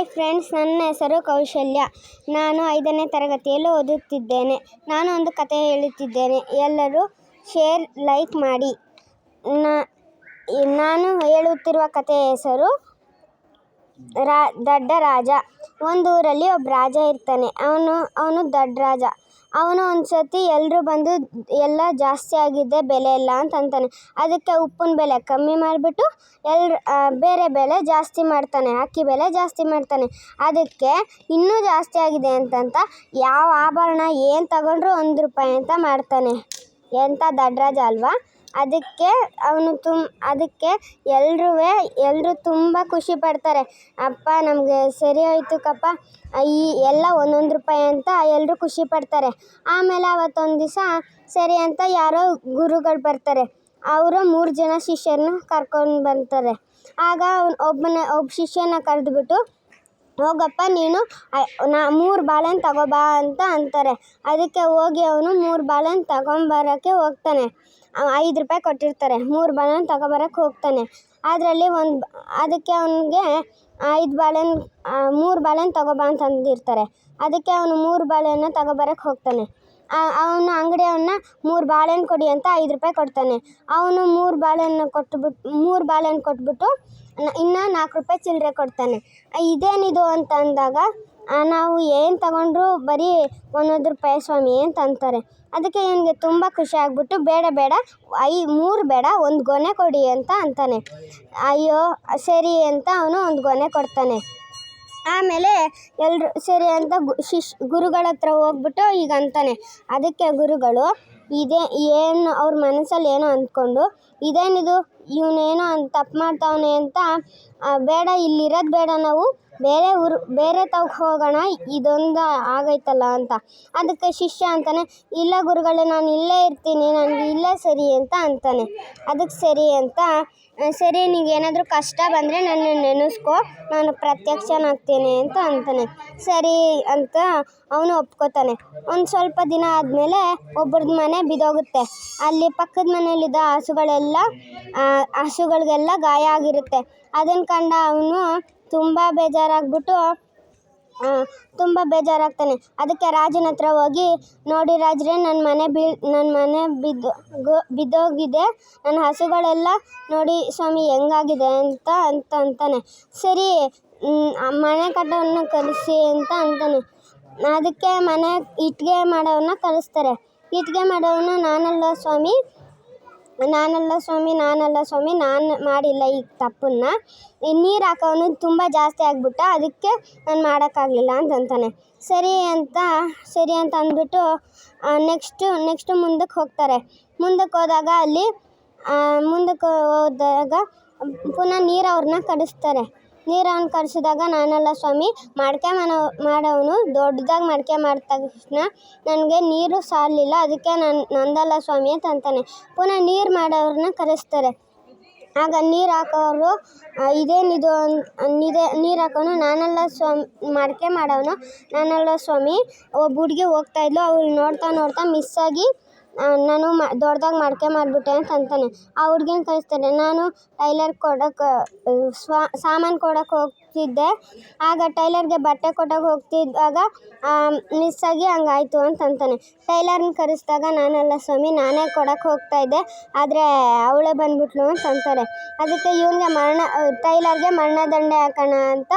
Hi friends, ನನ್ನ ಹೆಸರು ಕೌಶಲ್ಯ. ನಾನು ಐದನೇ ತರಗತಿಯಲ್ಲಿ ಓದುತ್ತಿದ್ದೇನೆ. ನಾನು ಒಂದು ಕತೆ ಹೇಳುತ್ತಿದ್ದೇನೆ. ಎಲ್ಲರೂ ಶೇರ್, ಲೈಕ್ ಮಾಡಿ. ನಾನು ಹೇಳುತ್ತಿರುವ ಕಥೆಯ ಹೆಸರು ರಾ, ದಡ್ಡ ರಾಜ. ಒಂದು ಊರಲ್ಲಿ ಒಬ್ಬ ರಾಜ ಇರ್ತಾನೆ. ಅವನು ಅವನು ದಡ್ಡ ರಾಜ. ಅವನು ಒಂದು ಎಲ್ಲರೂ ಬಂದು, ಎಲ್ಲ ಜಾಸ್ತಿ ಆಗಿದೆ ಬೆಲೆ ಎಲ್ಲ ಅಂತ ಅಂತಾನೆ. ಅದಕ್ಕೆ ಉಪ್ಪಿನ ಬೆಲೆ ಕಮ್ಮಿ ಮಾಡಿಬಿಟ್ಟು ಎಲ್ರು ಬೇರೆ ಬೆಲೆ ಜಾಸ್ತಿ ಮಾಡ್ತಾನೆ, ಅಕ್ಕಿ ಬೆಲೆ ಜಾಸ್ತಿ ಮಾಡ್ತಾನೆ. ಅದಕ್ಕೆ ಇನ್ನೂ ಜಾಸ್ತಿ ಆಗಿದೆ ಅಂತಂತ ಯಾವ ಆಭರಣ ಏನು ತಗೊಂಡ್ರು ಒಂದು ರೂಪಾಯಿ ಅಂತ ಮಾಡ್ತಾನೆ. ಎಂಥ ದಡ್ರಾಜ ಅಲ್ವಾ? ಅದಕ್ಕೆ ಅವನು ತುಮ್ ಅದಕ್ಕೆ ಎಲ್ರೂ ಎಲ್ಲರೂ ತುಂಬ ಖುಷಿ ಪಡ್ತಾರೆ. ಅಪ್ಪ, ನಮಗೆ ಸರಿ ಹೋಯ್ತು ಕಪ್ಪ. ಈ ಎಲ್ಲ ಒಂದೊಂದು ರೂಪಾಯಿ ಅಂತ ಎಲ್ಲರೂ ಖುಷಿ ಪಡ್ತಾರೆ. ಆಮೇಲೆ ಅವತ್ತೊಂದು ದಿವಸ ಸರಿ ಅಂತ ಯಾರೋ ಗುರುಗಳು ಬರ್ತಾರೆ. ಅವರು ಮೂರು ಜನ ಶಿಷ್ಯರನ್ನ ಕರ್ಕೊಂಡು ಬರ್ತಾರೆ ಆಗ ಅವ್ನು ಒಬ್ಬನ, ಒಬ್ಬ ಶಿಷ್ಯನ ಕರೆದುಬಿಟ್ಟು, ಹೋಗಪ್ಪ ನೀನು ನಾ ಮೂರು ಬಾಳೆಹಣ್ಣು ತಗೋಬಾ ಅಂತ ಅಂತಾರೆ. ಅದಕ್ಕೆ ಹೋಗಿ ಅವನು ಮೂರು ಬಾಳೆಹಣ್ಣು ತಗೊಂಬರೋಕ್ಕೆ ಹೋಗ್ತಾನೆ. ಐದು ರೂಪಾಯಿ ಕೊಟ್ಟಿರ್ತಾರೆ. ಮೂರು ಬಾಳೆಹಣ್ಣು ತಗೊಬರಕ್ಕೆ ಹೋಗ್ತಾನೆ. ಅದರಲ್ಲಿ ಒಂದು ಅದಕ್ಕೆ ಅವನಿಗೆ ಐದು ಬಾಳೆಹಣ್ಣು ಮೂರು ಬಾಳೆಹಣ್ಣು ತಗೋಬಾ ಅಂತ ಅಂದಿರ್ತಾರೆ. ಅದಕ್ಕೆ ಅವನು ಮೂರು ಬಾಳೆಹಣ್ಣು ತಗೊಬರಕ್ಕೆ ಹೋಗ್ತಾನೆ. ಅವನು ಅಂಗಡಿಯವನ್ನ ಮೂರು ಬಾಳೆಹಣ್ಣು ಕೊಡಿ ಅಂತ ಐದು ರೂಪಾಯಿ ಕೊಡ್ತಾನೆ. ಅವನು ಮೂರು ಬಾಳೆಹಣ್ಣು ಕೊಟ್ಬಿಟ್ಟು ಮೂರು ಬಾಳೆಹಣ್ಣು ಕೊಟ್ಬಿಟ್ಟು ಇನ್ನೂ ನಾಲ್ಕು ರೂಪಾಯಿ ಚಿಲ್ಲರೆ ಕೊಡ್ತಾನೆ. ಇದೇನಿದು ಅಂತ ಅಂದಾಗ ನಾವು ಏನು ತಗೊಂಡ್ರು ಬರೀ ಒಂದೊಂದು ರೂಪಾಯಿ ಸ್ವಾಮಿ ಅಂತ ಅಂತಾರೆ. ಅದಕ್ಕೆ ಇವನಿಗೆ ತುಂಬ ಖುಷಿ ಆಗಿಬಿಟ್ಟು ಬೇಡ ಬೇಡ, ಐ, ಮೂರು ಬೇಡ, ಒಂದು ಗೊನೆ ಕೊಡಿ ಅಂತ ಅಂತಾನೆ. ಅಯ್ಯೋ, ಸರಿ ಅಂತ ಅವನು ಒಂದು ಗೊನೆ ಕೊಡ್ತಾನೆ. ಆಮೇಲೆ ಎಲ್ಲರೂ ಸರಿ ಅಂತ ಗು, ಶಿಶ್, ಗುರುಗಳ ಹತ್ರ ಹೋಗ್ಬಿಟ್ಟು ಈಗ ಅಂತಾನೆ. ಅದಕ್ಕೆ ಗುರುಗಳು ಇದೇ, ಏನು ಅವ್ರ ಮನಸ್ಸಲ್ಲಿ ಏನೋ ಅಂದ್ಕೊಂಡು ಇದೇನಿದು? ಇವನೇನೋ ತಪ್ಪು ಮಾಡ್ತಾವನೆ ಅಂತ ಬೇಡ, ಇಲ್ಲಿರೋದು ಬೇಡ ನಾವು. ಬೇರೆ ಊರು, ಬೇರೆ ತವ್ಗೆ ಹೋಗೋಣ, ಇದೊಂದು ಆಗೈತಲ್ಲ ಅಂತ. ಅದಕ್ಕೆ ಶಿಷ್ಯ ಅಂತಾನೆ, ಇಲ್ಲ ಗುರುಗಳೇ, ನಾನು ಇಲ್ಲೇ ಇರ್ತೀನಿ ನನಗೆ ಇಲ್ಲೇ ಸರಿ ಅಂತ ಅಂತಾನೆ. ಅದಕ್ಕೆ ಸರಿ ಅಂತ ಸರಿ ನಿಂಗೆ ಏನಾದರೂ ಕಷ್ಟ ಬಂದರೆ ನನ್ನ ನೆನೆಸ್ಕೊ, ನಾನು ಪ್ರತ್ಯಕ್ಷನಾಗ್ತೀನಿ ಅಂತ ಅಂತಾನೆ. ಸರಿ ಅಂತ ಅವನು ಒಪ್ಕೋತಾನೆ. ಒಂದು ಸ್ವಲ್ಪ ದಿನ ಆದಮೇಲೆ ಒಬ್ರದ್ದು ಮನೆ ಬಿದೋಗುತ್ತೆ. ಅಲ್ಲಿ ಪಕ್ಕದ ಮನೆಯಲ್ಲಿದ್ದ ಹಸುಗಳೆಲ್ಲ ಆ, ಹಸುಗಳಿಗೆಲ್ಲ ಗಾಯ ಆಗಿರುತ್ತೆ. ಅದನ್ನು ಕಂಡ ಅವನು ತುಂಬ ಬೇಜಾರಾಗ್ಬಿಟ್ಟು ತುಂಬ ಬೇಜಾರಾಗ್ತಾನೆ. ಅದಕ್ಕೆ ರಾಜನ ಹತ್ರ ಹೋಗಿ ನೋಡಿ ರಾಜರೇ ನನ್ನ ಮನೆ ಬೀಳ್ ನನ್ನ ಮನೆ ಬಿದ್ದು ಬಿದ್ದೋಗಿದೆ. ನನ್ನ ಹಸುಗಳೆಲ್ಲ ನೋಡಿ ಸ್ವಾಮಿ ಹೆಂಗಾಗಿದೆ ಅಂತ ಅಂತ ಅಂತಾನೆ. ಸರಿ ಮನೆ ಕಟ್ಟೋನ್ನ ಕರೆಸಿ ಅಂತ ಅಂತಾನೆ. ಅದಕ್ಕೆ ಮನೆ ಇಟ್ಟಿಗೆ ಮಾಡೋವನ್ನ ಕಲಿಸ್ತಾರೆ ಇಟ್ಟಿಗೆ ಮಾಡೋವನ್ನ ನಾನಲ್ಲ ಸ್ವಾಮಿ. ನಾನಲ್ಲ ಸ್ವಾಮಿ ನಾನಲ್ಲ ಸ್ವಾಮಿ, ನಾನು ಮಾಡಿಲ್ಲ ಈ ತಪ್ಪನ್ನ. ನೀರು ಹಾಕೋನು ತುಂಬ ಜಾಸ್ತಿ ಆಗಿಬಿಟ್ಟ ಅದಕ್ಕೆ ನಾನು ಮಾಡೋಕ್ಕಾಗಲಿಲ್ಲ ಅಂತಂತಾನೆ. ಸರಿ ಅಂತ ಸರಿ ಅಂತ ಅಂದ್ಬಿಟ್ಟು ನೆಕ್ಸ್ಟು ನೆಕ್ಸ್ಟು ಮುಂದಕ್ಕೆ ಹೋಗ್ತಾರೆ. ಮುಂದಕ್ಕೆ ಹೋದಾಗ ಅಲ್ಲಿ ಮುಂದಕ್ಕೆ ಹೋದಾಗ ಪುನಃ ನೀರು ಅವ್ರನ್ನ ಕಡಿಸ್ತಾರೆ. ನೀರು ಅವ್ನ ಕರೆಸಿದಾಗ ನಾನಲ್ಲ ಸ್ವಾಮಿ. ಮಡಿಕೆ ಮನೋ ಮಾಡೋನು ದೊಡ್ಡದಾಗಿ ಮಡಿಕೆ ಮಾಡಿದ ತಕ್ಷಣ ನನಗೆ ನೀರು ಸಾಲಲಿಲ್ಲ ಅದಕ್ಕೆ ನಾನು, ನಂದಲ್ಲ ಸ್ವಾಮಿ ಅಂತ ಅಂತಾನೆ. ಪುನಃ ನೀರು ಮಾಡೋರನ್ನ ಕರೆಸ್ತಾರೆ. ಆಗ ನೀರು ಹಾಕೋರು ಇದೇನಿದು ಇದೇ ನೀರು ಹಾಕೋನು. ನಾನಲ್ಲ ಸ್ವಾಮಿ, ಮಡಕೆ ಮಾಡೋನು ನಾನಲ್ಲ ಸ್ವಾಮಿ. ಒಬ್ಬ ಹುಡುಗಿ ಹೋಗ್ತಾಯಿದ್ಲು ಅವಳು ನೋಡ್ತಾ ನೋಡ್ತಾ ಮಿಸ್ಸಾಗಿ ನಾನು ಮ, ದೊಡ್ಡದಾಗಿ ಮಡಿಕೆ ಮಾಡಿಬಿಟ್ಟೆ ಅಂತ ಅಂತಾನೆ ಆ ಹುಡ್ಗಿನ ಕಳಿಸ್ತಾನೆ ನಾನು ಟೈಲರ್ ಕೊಡೋಕೆ ಸ್ವಾ, ಸಾಮಾನು ಕೊಡೋಕೆ ಹೋಗ್ತಿದ್ದೆ. ಆಗ ಟೈಲರ್ಗೆ ಬಟ್ಟೆ ಕೊಡೋಕೆ ಹೋಗ್ತಿದ್ದಾಗ ಮಿಸ್ ಆಗಿ ಹಂಗಾಯ್ತು ಅಂತ ಅಂತಾನೆ ಟೈಲರ್ನ ಕರೆಸ್ದಾಗ ನಾನಲ್ಲ, ಸ್ವಾಮಿ, ನಾನೇ ಕೊಡೋಕೆ ಹೋಗ್ತಾಯಿದ್ದೆ ಆದರೆ ಅವಳೇ ಬಂದ್ಬಿಟ್ಲು ಅಂತ ಅಂತಾರೆ ಅದಕ್ಕೆ ಇವನಿಗೆ ಮರಣ, ಟೈಲರ್ಗೆ ಮರಣದಂಡೆ ಹಾಕೋಣ ಅಂತ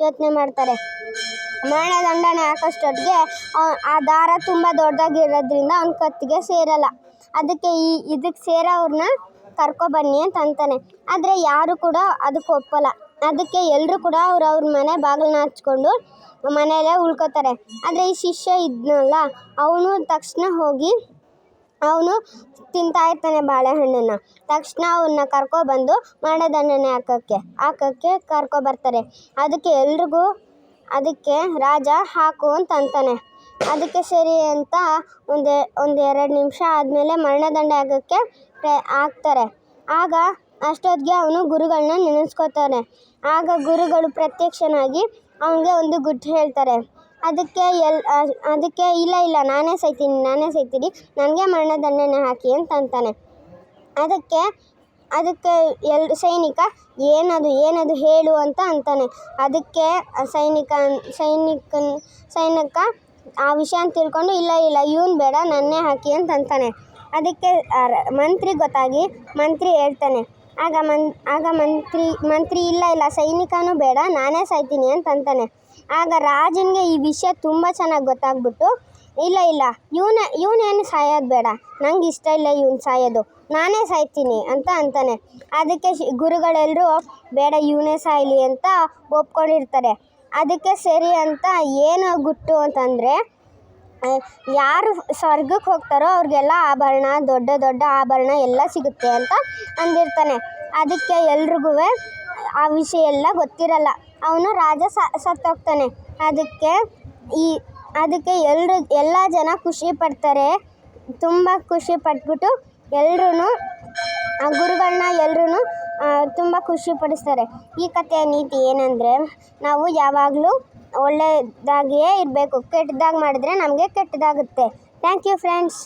ಯೋಚನೆ ಮಾಡ್ತಾರೆ. ಮರಣದಂಡನೆ ಹಾಕೋಷ್ಟೊತ್ತಿಗೆ ಆ ದಾರ ತುಂಬ ದೊಡ್ಡದಾಗಿರೋದ್ರಿಂದ ಅವ್ನ ಕತ್ತಿಗೆ ಸೇರಲ್ಲ. ಅದಕ್ಕೆ ಈ ಇದಕ್ಕೆ ಸೇರೋವ್ರನ್ನ ಕರ್ಕೊಬನ್ನಿ ಅಂತ ಅಂತಾನೆ. ಆದರೆ ಯಾರು ಕೂಡ ಅದಕ್ಕೆ ಒಪ್ಪಲ್ಲ. ಅದಕ್ಕೆ ಎಲ್ಲರೂ ಕೂಡ ಅವ್ರು ಅವ್ರ ಮನೆ ಬಾಗಿಲನ್ನ ಹಚ್ಕೊಂಡು ಮನೆಯಲ್ಲೇ ಉಳ್ಕೋತಾರೆ. ಆದರೆ ಈ ಶಿಷ್ಯ ಇದ್ನಲ್ಲ, ಅವನು ತಕ್ಷಣ ಹೋಗಿ ಅವನು ತಿಂತಾ ಇರ್ತಾನೆ ಬಾಳೆಹಣ್ಣನ್ನು. ತಕ್ಷಣ ಅವನ್ನ ಕರ್ಕೊಬಂದು ಮರಣದಂಡನೆ ಹಾಕೋಕ್ಕೆ ಹಾಕೋಕ್ಕೆ ಕರ್ಕೊಬರ್ತಾರೆ ಅದಕ್ಕೆ ಎಲ್ರಿಗೂ ಅದಕ್ಕೆ ರಾಜ ಹಾಕು ಅಂತ ಅಂತಾನೆ ಅದಕ್ಕೆ ಸರಿ ಅಂತ ಒಂದು ಒಂದು ಎರಡು ನಿಮಿಷ ಆದಮೇಲೆ ಮರಣದಂಡೆ ಆಗೋಕ್ಕೆ ಹಾಕ್ತಾರೆ ಆಗ ಅಷ್ಟೊತ್ತಿಗೆ ಅವನು ಗುರುಗಳನ್ನ ನೆನೆಸ್ಕೋತಾನೆ. ಆಗ ಗುರುಗಳು ಪ್ರತ್ಯಕ್ಷನಾಗಿ ಅವನಿಗೆ ಒಂದು ಗುಟ್ಟು ಹೇಳ್ತಾರೆ. ಅದಕ್ಕೆ ಎಲ್ ಅದಕ್ಕೆ ಇಲ್ಲ ಇಲ್ಲ, ನಾನೇ ಸಾಯ್ತೀನಿ ನಾನೇ ಸಾಯ್ತೀನಿ ನನಗೆ ಮರಣದಂಡನೆ ಹಾಕಿ ಅಂತ ಅಂತಾನೆ ಅದಕ್ಕೆ ಅದಕ್ಕೆ ಎಲ್ ಸೈನಿಕ, ಏನದು ಏನದು ಹೇಳು ಅಂತ ಅಂತಾನೆ. ಅದಕ್ಕೆ ಸೈನಿಕ ಸೈನಿಕ ಸೈನಿಕ ಆ ವಿಷಯನ ತಿಳ್ಕೊಂಡು, ಇಲ್ಲ ಇಲ್ಲ, ಇವ್ನು ಬೇಡ, ನನ್ನೇ ಹಾಕಿ ಅಂತ ಅಂತಾನೆ. ಅದಕ್ಕೆ ಮಂತ್ರಿ ಗೊತ್ತಾಗಿ, ಮಂತ್ರಿ ಹೇಳ್ತಾನೆ, ಆಗ ಮನ್, ಆಗ ಮಂತ್ರಿ ಮಂತ್ರಿ ಇಲ್ಲ ಇಲ್ಲ, ಸೈನಿಕನೂ ಬೇಡ, ನಾನೇ ಸಾಯ್ತೀನಿ ಅಂತ ಅಂತಾನೆ. ಆಗ ರಾಜನಿಗೆ ಈ ವಿಷಯ ತುಂಬ ಚೆನ್ನಾಗಿ ಗೊತ್ತಾಗ್ಬಿಟ್ಟು ಇಲ್ಲ ಇಲ್ಲ. ಇವನ, ಇವನೇನು ಸಾಯೋದು ಬೇಡ. ನಂಗೆ ಇಷ್ಟ ಇಲ್ಲ ಇವ್ನು ಸಾಯೋದು. ನಾನೇ ಸಾಯ್ತೀನಿ ಅಂತ ಅಂತಾನೆ. ಅದಕ್ಕೆ ಗುರುಗಳೆಲ್ಲರೂ ಬೇಡ, ಇವನೇ ಸಾಯಲಿ ಅಂತ ಒಪ್ಕೊಂಡಿರ್ತಾರೆ. ಅದಕ್ಕೆ ಸರಿ ಅಂತ ಏನು ಗುಟ್ಟು ಅಂತಂದರೆ ಯಾರು ಸ್ವರ್ಗಕ್ಕೆ ಹೋಗ್ತಾರೋ ಅವ್ರಿಗೆಲ್ಲ ಆಭರಣ, ದೊಡ್ಡ ದೊಡ್ಡ ಆಭರಣ ಎಲ್ಲ ಸಿಗುತ್ತೆ ಅಂತ ಅಂದಿರ್ತಾನೆ. ಅದಕ್ಕೆ ಎಲ್ರಿಗೂ ಆ ವಿಷಯ ಎಲ್ಲ ಗೊತ್ತಿರಲ್ಲ. ಅವನು ರಾಜ ಸತ್ತೋಗ್ತಾನೆ. ಅದಕ್ಕೆ ಈ ಅದಕ್ಕೆ ಎಲ್ಲರೂ ಎಲ್ಲ ಜನ ಖುಷಿ ಪಡ್ತಾರೆ. ತುಂಬ ಖುಷಿ ಪಟ್ಬಿಟ್ಟು ಎಲ್ರೂ ಆ ಗುರುಗಳನ್ನ ಎಲ್ರೂ ತುಂಬ ಖುಷಿ ಪಡಿಸ್ತಾರೆ. ಈ ಕಥೆಯ ನೀತಿ ಏನಂದರೆ, ನಾವು ಯಾವಾಗಲೂ ಒಳ್ಳೆಯದಾಗಿಯೇ ಇರಬೇಕು. ಕೆಟ್ಟದಾಗಿ ಮಾಡಿದ್ರೆ ನಮಗೆ ಕೆಟ್ಟದಾಗುತ್ತೆ. Thank you friends.